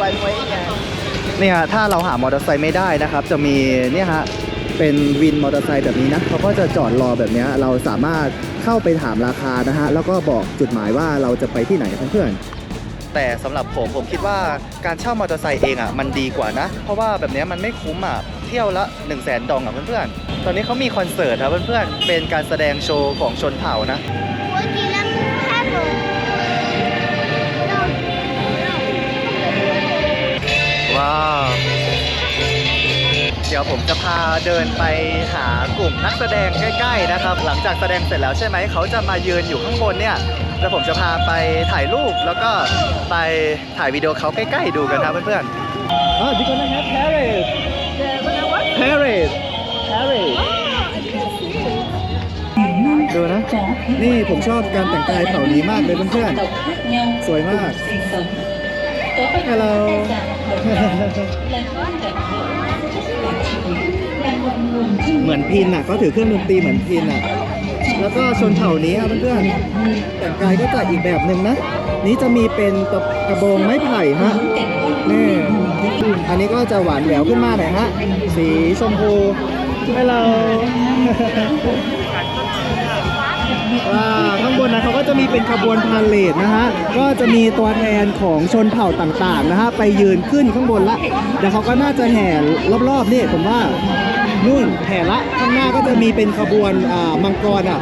วันไว้ไงเนี่ยถ้าเราหามอเตอร์ไซค์ไม่ได้นะครับ จะมีเนี่ยฮะเป็นวินมอเตอร์ไซค์แบบนี้นะเขาก็จะจอดรอแบบนี้เราสามารถเข้าไปถามราคานะฮะแล้วก็บอกจุดหมายว่าเราจะไปที่ไหนเพื่อนแต่สำหรับผมผมคิดว่าการเช่ามอเตอร์ไซค์เองอะมันดีกว่านะ เพราะว่าแบบนี้มันไม่คุ้มอะเที่ยวละ 1 0 0 0 0แสนดองอะเพื่อนๆตอนนี้เขามีคอนเสิร์ตครับเพื่อนๆเป็นการแสดงโชว์ของชนเผ่านะ ว้าว เดี๋ยวผมจะพาเดินไปหากลุ่มนักแสดงใกล้ ๆนะครับ หลังจากแสดงเสร็จแล้วใช่ไหม เขาจะมายืนอยู่ข้างบนเนี่ย แล้วผมจะพาไปถ่ายรูปแล้วก็ไปถ่ายวิดีโอเขาใกล้ ๆ ดูกันครับเพื่อนๆอ๋อดิฉันนะครับ Paris Paris Paris ดูนะ นี่ผมชอบการแต่งกายเผ่านี้มากเลยเพื่อนๆ สวยมาก Hello เหมือนพินอะเขาถือเครื่องดนตรีเหมือนพินอะ แล้วก็ชนเผ่านี้ครับเพื่อนๆแต่งกายก็จะอีกแบบหนึ่งนะ นี้จะมีเป็นตะกระบองไม้ไผ่ฮะนี่อันนี้ก็จะหวานแหววขึ้นมาหน่อยฮะ สีชมพูฮัลโหลว่า ข้างบนนะเขาก็จะมีเป็นขบวนพาเลทนะฮะก็จะมีตัวแทนของชนเผ่าต่างๆนะฮะไปยืนขึ้นข้างบนละเดี๋ยวเขาก็น่าจะแห่รอบๆนี่ผมว่านู่นแห่ละข้างหน้าก็จะมีเป็นขบวนมังกรอะ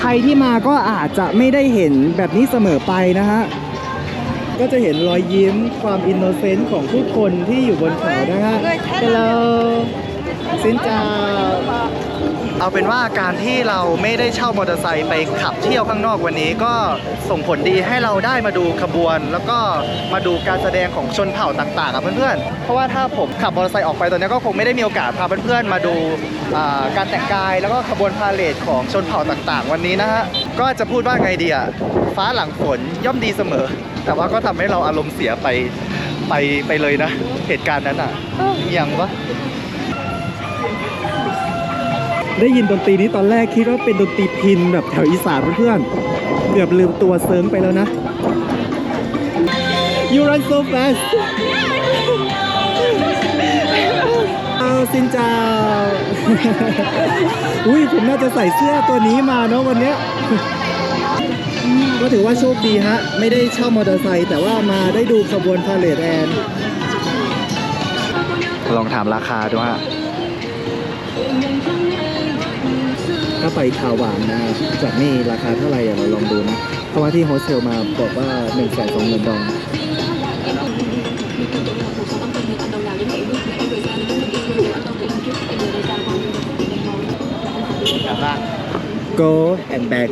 ใครที่มาก็อาจจะไม่ได้เห็นแบบนี้เสมอไปนะฮะก็จะเห็นรอยยิ้มความอินโนเซนต์ของผู้คนที่อยู่บนเขานะฮะ Hello สินจา เอาเป็นว่าการที่เราไม่ได้เช่ามอเตอร์ไซค์ไปขับเที่ยวข้างนอกวันนี้ก็ส่งผลดีให้เราได้มาดูขบวน แล้วก็มาดูการแสดงของชนเผ่าต่างๆกับเพื่อนๆ เพราะว่าถ้าผมขับมอเตอร์ไซค์ออกไปตอนนี้ก็คงไม่ได้มีโอกาสพาเพื่อนๆมาดูการแต่งกายแล้วก็ขบวนพาเลทของชนเผ่าต่างๆ วันนี้นะฮะก็จะพูดว่าไงดีอะฟ้าหลังฝนย่อมดีเสมอ แต่ว่าก็ทำให้เราอารมณ์เสียไปไปไปเลยนะ เหตุการณ์นั้นอะเอ้าอิหยังวะ ได้ยินดนตรีนี้ตอนแรกคิดว่าเป็นดนตรีพินแบบแถวอีสานเพื่อนเกือบลืมตัวเซิร์งไปแล้วนะ You run so fast เอาซินจาอุ้ยผมน่าจะใส่เสื้อตัวนี้มาเนาะวันเนี้ยก็ถือว่าโชคดีฮะ ไม่ได้เช่ามอเตอร์ไซค์แต่ว่ามาได้ดูขบวนพาเลทแอนลองถามราคาดูฮะ ไปคาหวานนะจากนี่ราคาเท่าไหร่อะเราลองดูนะเพราะว่าที่โฮสเทลมาบอกว่า1นึ่งแสนสองหมื่นดองโ go and back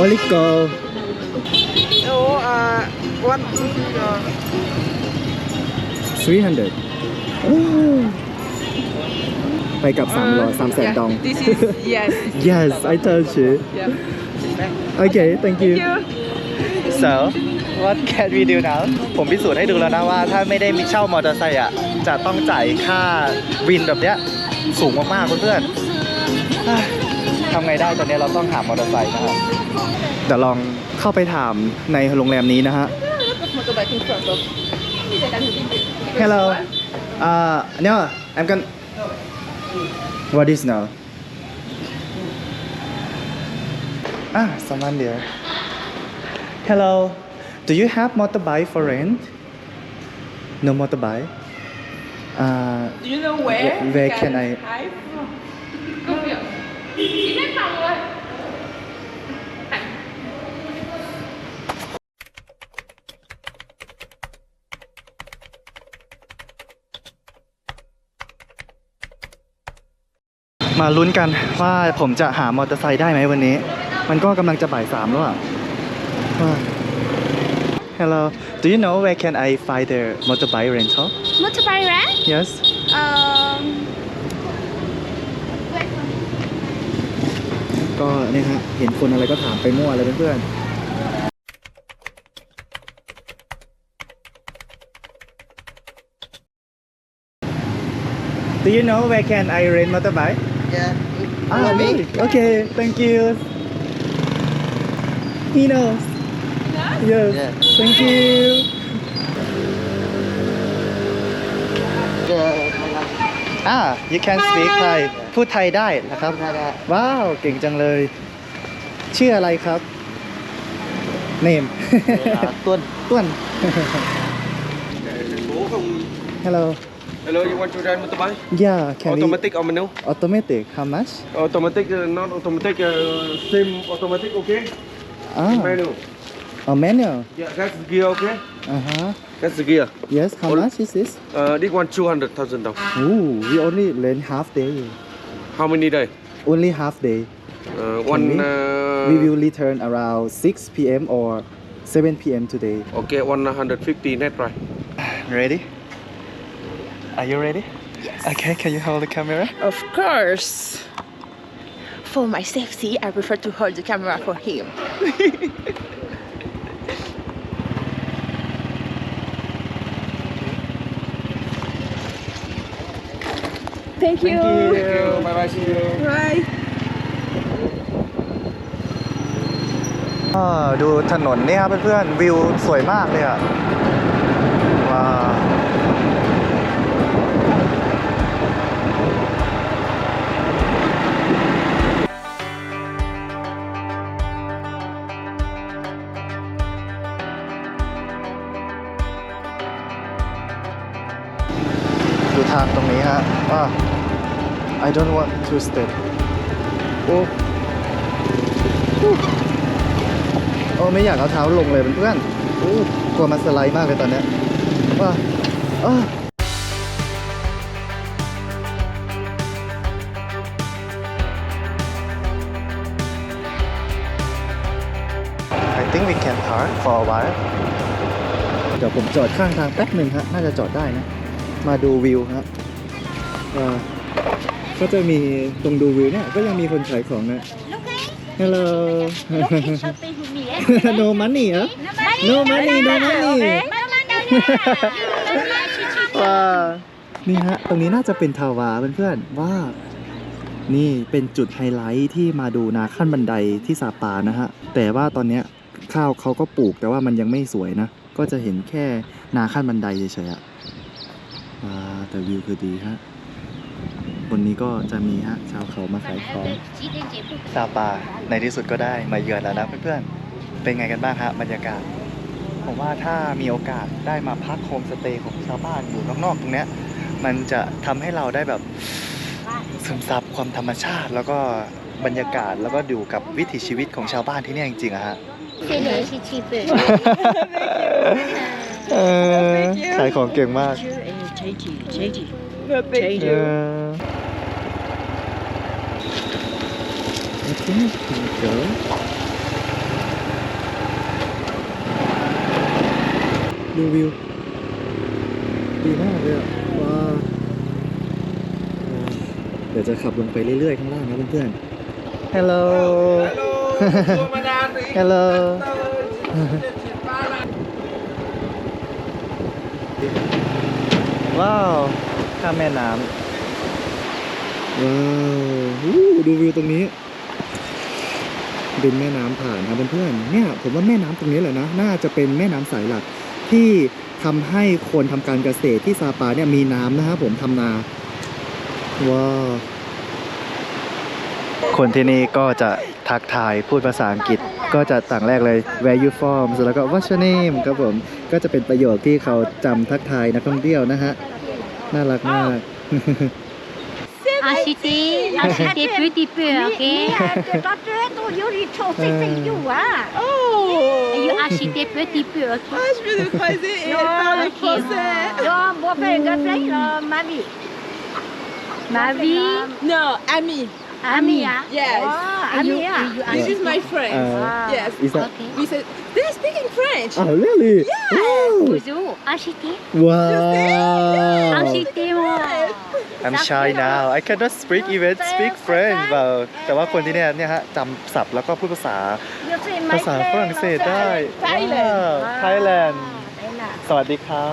only go โอ้อ่าวันอ่า300โอ้ไปกับ3ามร้อยสามแสนดอง This is yes yes I told you yeah okay thank you you so what can we do now ผมพิสูจน์ให้ดูแล้วนะว่าถ้าไม่ได้มีเช่ามอเตอร์ไซค์อะจะต้องจ่ายค่าวินแบบเนี้ยสูงมากๆเพื่อนๆอะทำไงได้ตอนนี้เราต้องหามอเตอร์ไซค์นะครับเดี๋ยวลองเข้าไปถามในโรงแรมนี้นะฮะ Hello uh no I'm gonna what is now? Ah someone there. Hello. Do you have motorbike for rent? No motorbike? Uh Do you know where Where- where can I- hide from? มาลุ้นกันว่าผมจะหามอเตอร์ไซค์ได้ไหมวันนี้ มันก็กำลังจะบ่ายสามแล้วอะว่า Hello do you know where can I find the motorbike rental Motorbike rent? Yes Um. ก็เนี่ยฮะเห็นคนอะไรก็ถามไปมั่วเลยเพื่อนๆ Do you know where can I rent motorbike? Yeah. Ah, me? Okay, thank you. He knows. Yes Yes. thank you อ่า you can speak Thai พูดไทยได้นะครับ ว้าว เก่งจังเลย ชื่ออะไรครับ name ต้นต้วน Bố không hello Hello you want to ride motorbike? Yeah can we Automatic or manual? Automatic how much? Automatic uh, not automatic uh, same automatic okay? Ah. Manual. A manual? Yeah that's the gear okay? Uh huh That's the gear. Yes how All- much is this? Uh, This one 200,000 down. Ooh, we only learn half day. How many day? Only half day. Uh, One we? uh, we will return around 6 p.m. or 7 p.m. today? Okay 150 net price. Ready are you ready yes okay can you hold the camera Of course. For my safety, I prefer to hold the camera for him. Thank you. Thank you Bye bye see you Bye. อ่าดูถนนนี่ครับเพื่อนๆวิวสวยมากเลยอะางตรงนี้ฮะอ่า I don't want to step โอ้โอ้ไม่อยากเอาเท้าลงเลยเพื่อนๆโอ้กลัวมันสไลด์มากเลยตอนเนี้ยว้าอ้าเดี๋ยวผมจอดข้างทางแป๊บหนึ่งฮะ น่าจะจอดได้นะ มาดูวิวฮะอ่าก็จะมีตรงดูวิวเนี่ยก็ยังมีคนขายของนะ Hello shopping with me eh no money เหรอ No money no money ว้านี่ฮะ ตรงนี้น่าจะเป็นทาวาเพื่อนๆว่า นี่เป็นจุดไฮไลท์ที่มาดูนาขั้นบันไดที่ซาปานะฮะ แต่ว่าตอนเนี้ยข้าวเขาก็ปลูกแต่ว่ามันยังไม่สวยนะ ก็จะเห็นแค่นาขั้นบันไดเฉยๆอะว้า แต่วิวคือดีฮะบนนี้ก็จะมีฮะชาวเขามาขายของซาปาในที่สุดก็ได้มาเยือนแล้วนะเพื่อนๆ เป็นไงกันบ้างฮะบรรยากาศ ผมว่าถ้ามีโอกาสได้มาพักโฮมสเตย์ของชาวบ้านอยู่นอกๆตรงเนี้ย มันจะทำให้เราได้แบบซึมซับความธรรมชาติ แล้วก็บรรยากาศแล้วก็อยู่กับวิถีชีวิตของชาวบ้านที่เนี่ยจริงๆอะฮะ c'est le c'est cheap เออขายของเก่งมาก No, thank เอ you. อโอเคเดี๋ยวดูวิวดีมากเลยอะว้าวเดี๋ยวจะขับลงไปเรื่อยๆข้างล่างนะเพื่อนๆ Hello Hello ว้าวข้ามแม่น้ำว้าวอู้ดูวิวตรงนี้เป็นแม่น้ำผ่านครับเพื่อนๆเนี่ยผมว่าแม่น้ำตรงนี้แหละนะ น่าจะเป็นแม่น้ำสายหลักที่ทำให้คนทำการเกษตรที่ซาปาเนี่ยมีน้ำนะครับผมทำนาว้าวคนที่นี่ก็จะทักทายพูดภาษาอังกฤษก็จะต่างแรกเลย where you from แล้วก็ what's your name ครับผม ก็จะเป็นประโยคที่เขาจำทักทายนักท่องเที่ยวนะฮะ น่ารักมาก acheter acheter petit peu ok you acheter petit peu ok Ah, je vais le croiser et elle parle ok. français. ma vie No, Ami. ami ah Yes. and you, you This acheter is my friend. Uh, yes. is that ok We said they're speaking French. oh really wow bonjour acheter wow acheter moi I'm shy now I cannot speak even speak French เปล่าแต่ว่าคนที่เนี่ยเนี่ยฮะจำศัพท์แล้วก็พูดภาษาภาษาฝรั่งเศสได้ Thailand ไทยแลนด์สวัสดีครับ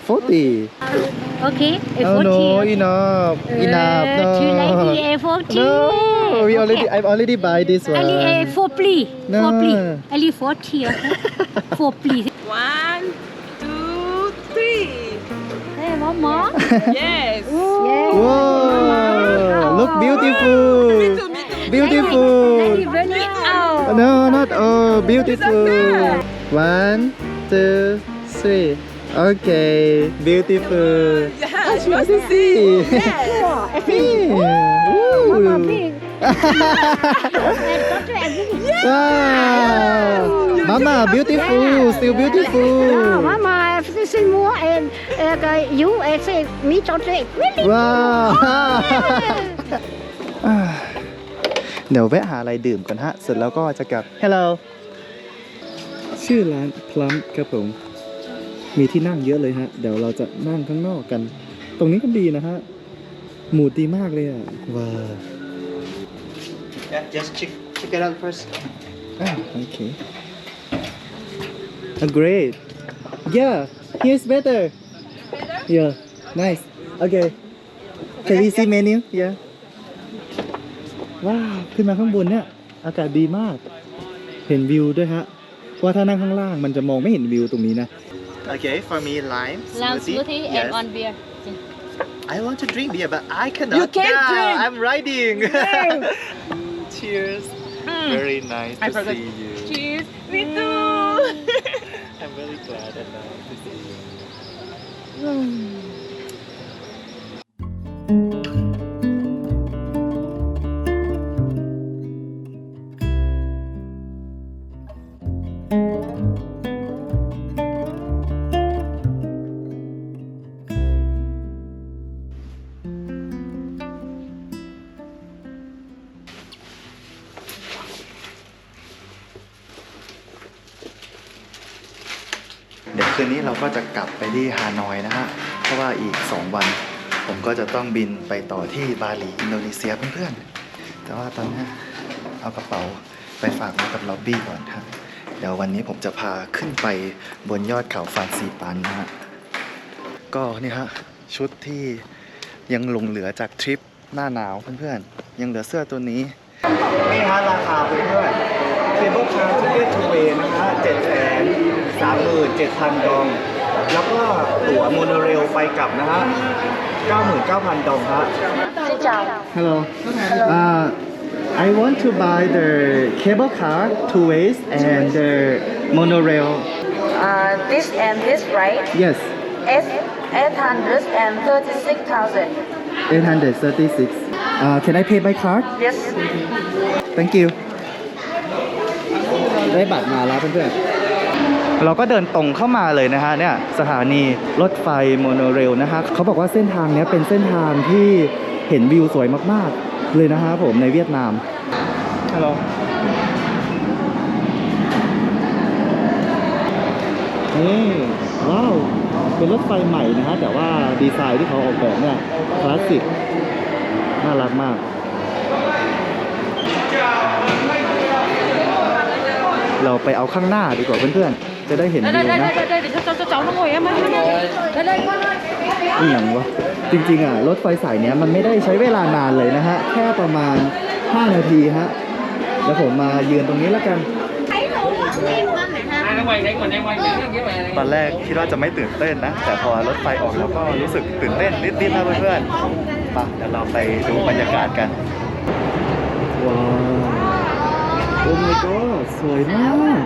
40. no okay. enough enough Uh, no Two ninety a forty. no we already Okay. I've already buy this one Ali a four ply. No. Four ply. Ali forty. Okay. four ply. One, two, three. Hey, one more. Yes. Yeah. Whoa, look beautiful. Beautiful. Lady really out. No, not oh, beautiful. One, two, three. Okay, beautiful. Yeah, She wants to see. Oh, I think. Mama Ooh. big. Doctor, I think. Wow. Mama, beautiful. Still No, beautiful. Mama, if this is more and uh, you, I say me, doctor, really. ว้าวอ่าเดี๋ยวแวะหาอะไรดื่มก่อนฮะ เสร็จแล้วก็จะกลับ Hello ชื่อร้านพลัมครับผม มีที่นั่งเยอะเลยฮะ เดี๋ยวเราจะนั่งข้างนอกกัน ตรงนี้ก็ดีนะฮะ หมูดีมากเลยอะ ว้าว Yeah, just check check it out first. อ่าโอเค Ah, great yeah here's better yeah nice okay can we see menu yeah ว้าวขึ้นมาข้างบนเนี่ย อากาศดีมาก เห็นวิวด้วยฮะว่าถ้านั่งข้างล่างมันจะมองไม่เห็นวิวตรงนี้นะ Okay, for me, lime smoothie. smoothie yes. and one beer. I want to drink beer, but I cannot. You can't now. drink. I'm riding. Cheers. Hmm. Very nice I to forgot. see you. Cheers. Me hmm. too. I'm very glad and nice to see you. Hmm. เดี๋ยวคืนนี้เราก็จะกลับไปที่ฮานอยนะฮะ เพราะว่าอีก 2 วัน ผมก็จะต้องบินไปต่อที่บาหลีอินโดนีเซียเพื่อนๆ แต่ว่าตอนนี้เอากระเป๋าไปฝากไว้กับล็อบบี้ก่อนครับ เดี๋ยววันนี้ผมจะพาขึ้นไปบนยอดเขาฟานซีปันนะฮะ ก็นี่ฮะชุดที่ยังหลงเหลือจากทริปหน้าหนาวเพื่อนๆ ยังเหลือเสื้อตัวนี้ นี่ฮะราคาเพื่อนๆเคเบิลคาร์ทิเก็ตทูเวย์นะฮะเจ็ดแสน สามหมื่นเจ็ดพันดอง แล้วก็ตั๋วโมโนเรลไปกลับนะฮะเก้าหมื่นเก้าพันดองฮะ Hello uh, I want to buy the cable car two ways and the monorail Uh, this and this, right? yes It's 836,000. 836 uh, can I pay by card Yes. thank you ได้บัตรมาแล้วเพื่อนๆ เราก็เดินตรงเข้ามาเลยนะฮะเนี่ยสถานีรถไฟโมโนเรลนะฮะเขาบอกว่าเส้นทางเนี้ยเป็นเส้นทางที่เห็นวิวสวยมากๆ เลยนะฮะผมในเวียดนามฮัลโหลนี่ว้าวเป็นรถไฟใหม่นะฮะแต่ว่าดีไซน์ที่เขาออกแบบเนี่ยคลาสสิกน่ารักมาก เราไปเอาข้างหน้าดีกว่าเพื่อนๆ จะได้เห็นวิวนะ đây, để cho, cho, cho cháu nó ngồi em ơi. Đây, đây. นี่อย่างวะจริงๆอะรถไฟสายเนี้ยมันไม่ได้ใช้เวลานานเลยนะฮะ แค่ประมาณ 5 นาทีฮะแล้วผมมายืนตรงนี้แล้วกัน ตอนแรกคิดว่าจะไม่ตื่นเต้นนะ แต่พอรถไฟออกแล้วก็รู้สึกตื่นเต้นนิดๆนะเพื่อนๆไปเดี๋ยวเราไปดูบรรยากาศกันว้าว โอ้ my god สวยมาก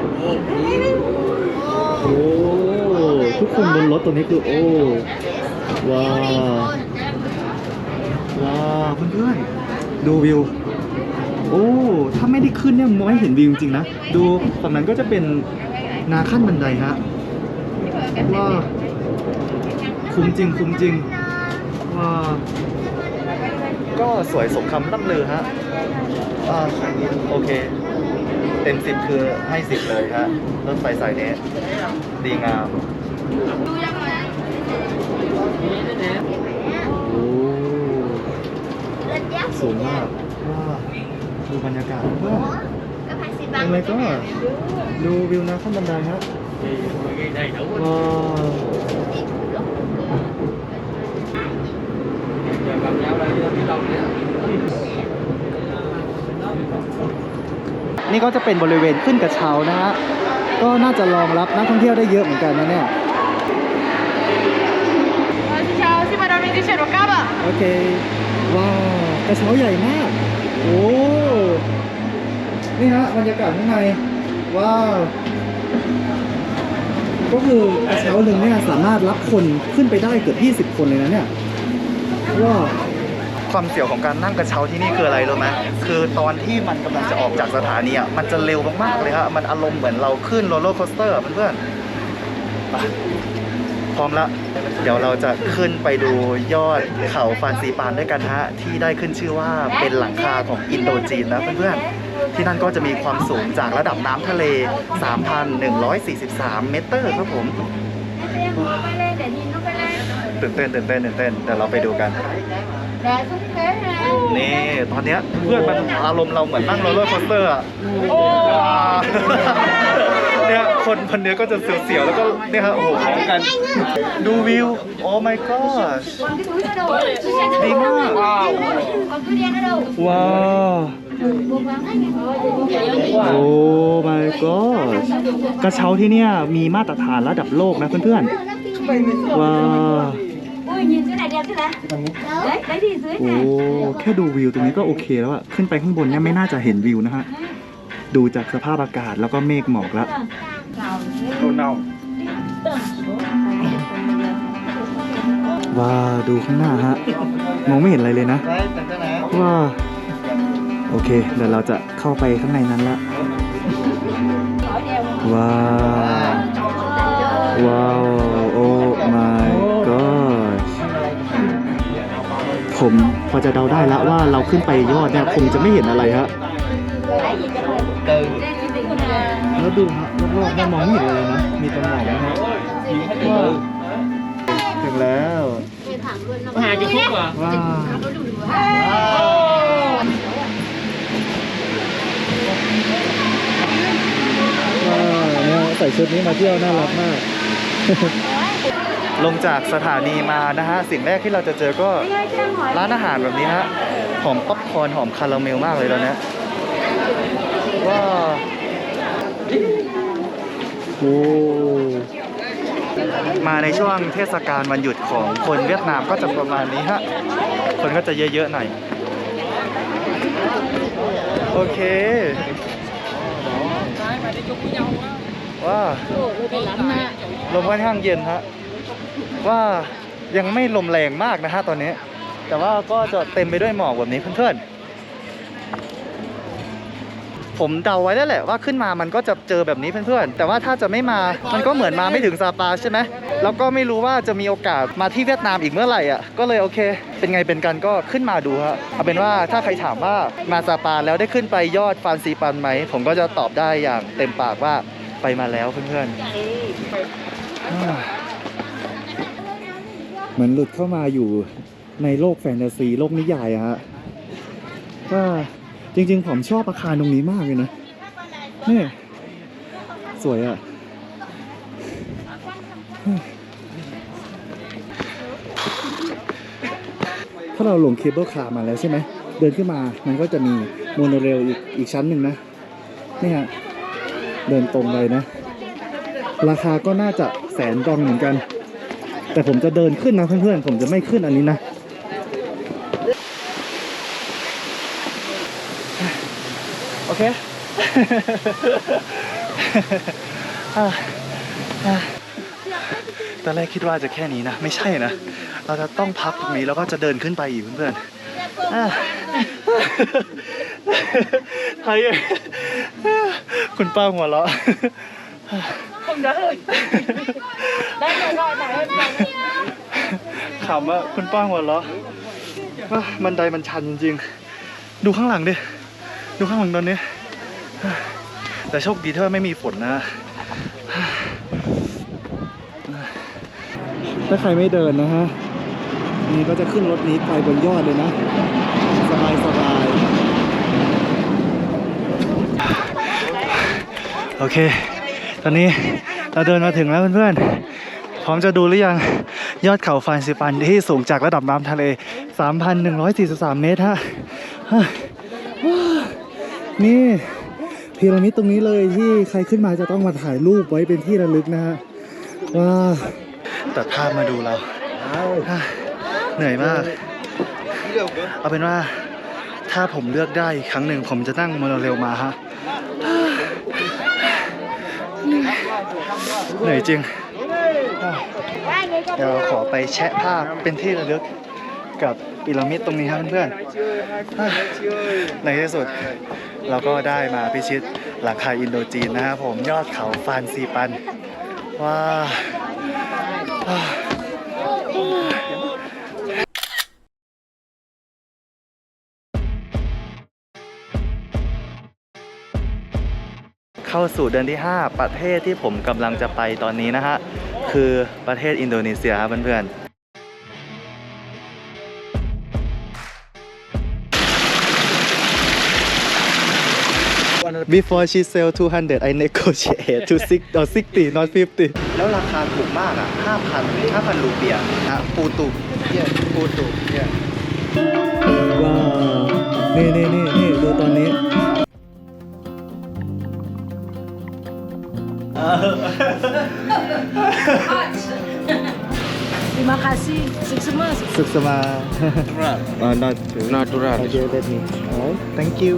โอ้ทุกคนบนรถตัวนี้คือโอ้ว้าวว้าวเพื่อนๆดูวิว โอ้ถ้าไม่ได้ขึ้นเนี่ยมองไม่เห็นวิวจริงๆนะ ดูฝั่งนั้นก็จะเป็นนาขั้นบันไดฮะว้าวคุ้มจริงคุ้มจริงว้าวก็สวยสมคำล่ำลือฮะอ่าโอเค เต็มสิบคือให้สิบเลยฮะรถไฟสายนี้ดีงามโอ้สูงมากว้าวดูบรรยากาศเพื่อนอะไรก็ดูวิวนะข้างบันไดฮะว้าว นี่ก็จะเป็นบริเวณขึ้นกระเช้านะฮะก็น่าจะรองรับนักท่องเที่ยวได้เยอะเหมือนกันนะเนี่ย Tchau, se mandar me deixar no caba. โอเคว้าวกระเช้าใหญ่มากโอ้นี่ฮะบรรยากาศข้างในว้าวก็คือกระเช้าหนึ่งเนี่ยสามารถรับคนขึ้นไปได้เกือบ 20 คนเลยนะเนี่ยว้าว ความเสี่ยวของการนั่งกระเช้าที่นี่คืออะไรรู้ไหมคือตอนที่มันกำลังจะออกจากสถานีอะมันจะเร็วมากๆเลยฮะมันอารมณ์เหมือนเราขึ้นโรลเลอร์โคสเตอร์เพื่อนๆไปพร้อมละเดี๋ยวเราจะขึ้นไปดูยอดเขาฟานซีปานด้วยกันฮะที่ได้ขึ้นชื่อว่าเป็นหลังคาของอินโดจีนนะเพื่อนๆที่นั่นก็จะมีความสูงจากระดับน้ำทะเล 3,143 เมตรครับผมตื่นเต้นตื่นเต้นตื่นเต้นเดี๋ยวเราไปดูกัน นี่ตอนเนี้ยเพื่อนมันอารมณ์เราเหมือนนั่งโรลเลอร์โคสเตอร์อะว้าวเนี่ยคนคนเนี้ยก็จะเสียวๆแล้วก็เนี่ยฮะโอ้โหพร้อมกัน ดูวิว โอ้ my god ดีมากว้าวโอ้ my god กระเช้าที่เนี่ยมีมาตรฐานระดับโลกนะเพื่อนๆว้าว Ui, nhìn chỗ này đẹp thế này. Đấy, đấy thì dưới โอ้ แค่ดูวิวตรงนี้ก็โอเคแล้วอะขึ้นไปข้างบนเนี่ยไม่น่าจะเห็นวิวนะฮะ ดูจากสภาพอากาศแล้วก็เมฆหมอกแล้วว้าวดูข้างหน้าฮะ มองไม่เห็นอะไรเลยนะว้าวโอเค เดี๋ยวเราจะเข้าไปข้างในนั้นละว้าวว้าว ผมพอจะเดาได้แล้วว่าเราขึ้นไปยอดเนี่ยคงจะไม่เห็นอะไรฮะแล้วดูฮะรอบๆเนี่ยมองไม่เห็นอะไรเลยนะ มีแต่หมอกนะฮะว้าวถึงแล้วหาจะคุกว่ะว้าวว้าวเนี่ยใส่ชุดนี้มาเที่ยวน่ารักมาก ลงจากสถานีมานะฮะสิ่งแรกที่เราจะเจอก็ร้านอาหารแบบนี้ฮะหอมป๊อปคอร์นหอมคาราเมลมากเลยตอนเนี้ยว้าวโอ้มาในช่วงเทศกาลวันหยุดของคนเวียดนามก็จะประมาณนี้ฮะคนก็จะเยอะๆหน่อยโอเคว้าวลมค่อนข้างเย็นฮะ ว่ายังไม่ลมแรงมากนะฮะตอนนี้ แต่ว่าก็จะเต็มไปด้วยหมอกแบบนี้เพื่อนๆ ผมเดาไว้แล้วแหละว่าขึ้นมามันก็จะเจอแบบนี้เพื่อนๆ แต่ว่าถ้าจะไม่มา มันก็เหมือนมาไม่ถึงซาปาใช่ไหมแล้วก็ไม่รู้ว่าจะมีโอกาสมาที่เวียดนามอีกเมื่อไหร่อะ ก็เลยโอเค เป็นไงเป็นกันก็ขึ้นมาดูฮะ เอาเป็นว่าถ้าใครถามว่ามาซาปาแล้วได้ขึ้นไปยอดฟานซีปันไหม ผมก็จะตอบได้อย่างเต็มปากว่าไปมาแล้วเพื่อนๆ เหมือนหลุดเข้ามาอยู่ในโลกแฟนตาซีโลกนิยายอะฮะว่าจริง ๆ ผมชอบอาคารตรงนี้มากเลยนะนี่สวยอะถ้าเราลงเคเบิลคาร์มาแล้วใช่ไหม เดินขึ้นมามันก็จะมีโมโนเรลอีกอีกชั้นหนึ่งนะนี่ฮะเดินตรงเลยนะ ราคาก็น่าจะแสนดองเหมือนกัน แต่ผมจะเดินขึ้นนะเพื่อนๆผมจะไม่ขึ้นอันนี้นะโอเคอะอะตอนแรกคิดว่าจะแค่นี้นะ ไม่ใช่นะ เราจะต้องพักตรงนี้แล้วก็จะเดินขึ้นไปอีกเพื่อนๆอะไทยคุณป้าหัวเราะ ขำอะคุณป้าหัวเราะว่าบันไดมันชันจริงๆดูข้างหลังดิ ดูข้างหลังตอนนี้ แต่โชคดีที่ว่าไม่มีฝนนะ ถ้าใครไม่เดินนะฮะ นี่ก็จะขึ้นรถนี้ไปบนยอดเลยนะ สบายสบายโอเค ตอนนี้เราเดินมาถึงแล้วเพื่อนๆ พร้อมจะดูหรือยังยอดเขาฟานซิปันที่สูงจากระดับน้ำทะเล 3,143 เมตรฮะนี่พีระมิดตรงนี้เลยที่ใครขึ้นมาจะต้องมาถ่ายรูปไว้เป็นที่ระลึกนะฮะว้าตัดภาพมาดูเรา เหนื่อยมาก เอาเป็นว่าถ้าผมเลือกได้ครั้งหนึ่งผมจะนั่งโมโนเรลมาฮะ เหนื่อยจริง เดี๋ยวขอไปแชะภาพเป็นที่ระลึกกับพีระมิดตรงนี้ครับเพื่อนๆ ในที่สุดเราก็ได้มาพิชิตหลังคาอินโดจีนนะครับผมยอดเขาฟานซีปันว้า เข้าสู่เดือนที่ 5 ประเทศที่ผมกำลังจะไปตอนนี้นะฮะ คือประเทศอินโดนีเซียครับเพื่อนๆ Before she sell 200 I negotiate to 6 or 60 not 50 แล้วราคาถูกมากอะ 5,000 5,000 รูเปียนะปูตุเนี่ยปูตุเนี่ยว้าว นี่นี่นี่นี่ดูตอนนี้ Terima kasih. Sukses. สุขสมา uh, not natural okay let me alright thank you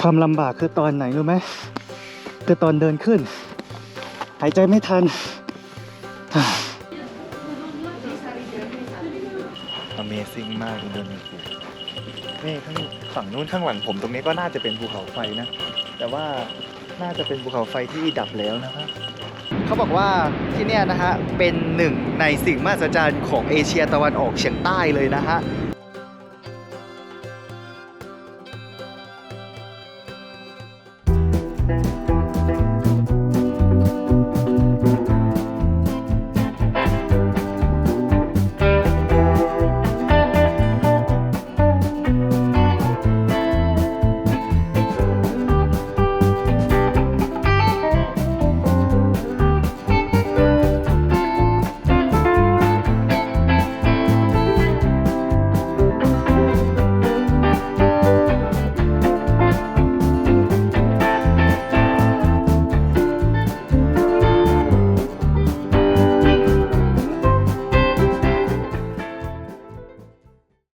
ความลำบากคือตอนไหนรู้ไหมคือตอนเดินขึ้น หายใจไม่ทัน Amazing มากอินโดนีเซียนี่ข้างฝั่งนู้นข้างหลังผมตรงนี้ก็น่าจะเป็นภูเขาไฟนะ แต่ว่าน่าจะเป็นภูเขาไฟที่ดับแล้วนะครับเขาบอกว่าที่เนี่ยนะฮะเป็นหนึ่งในสิ่งมหัศจรรย์ของเอเชียตะวันออกเฉียงใต้เลยนะฮะ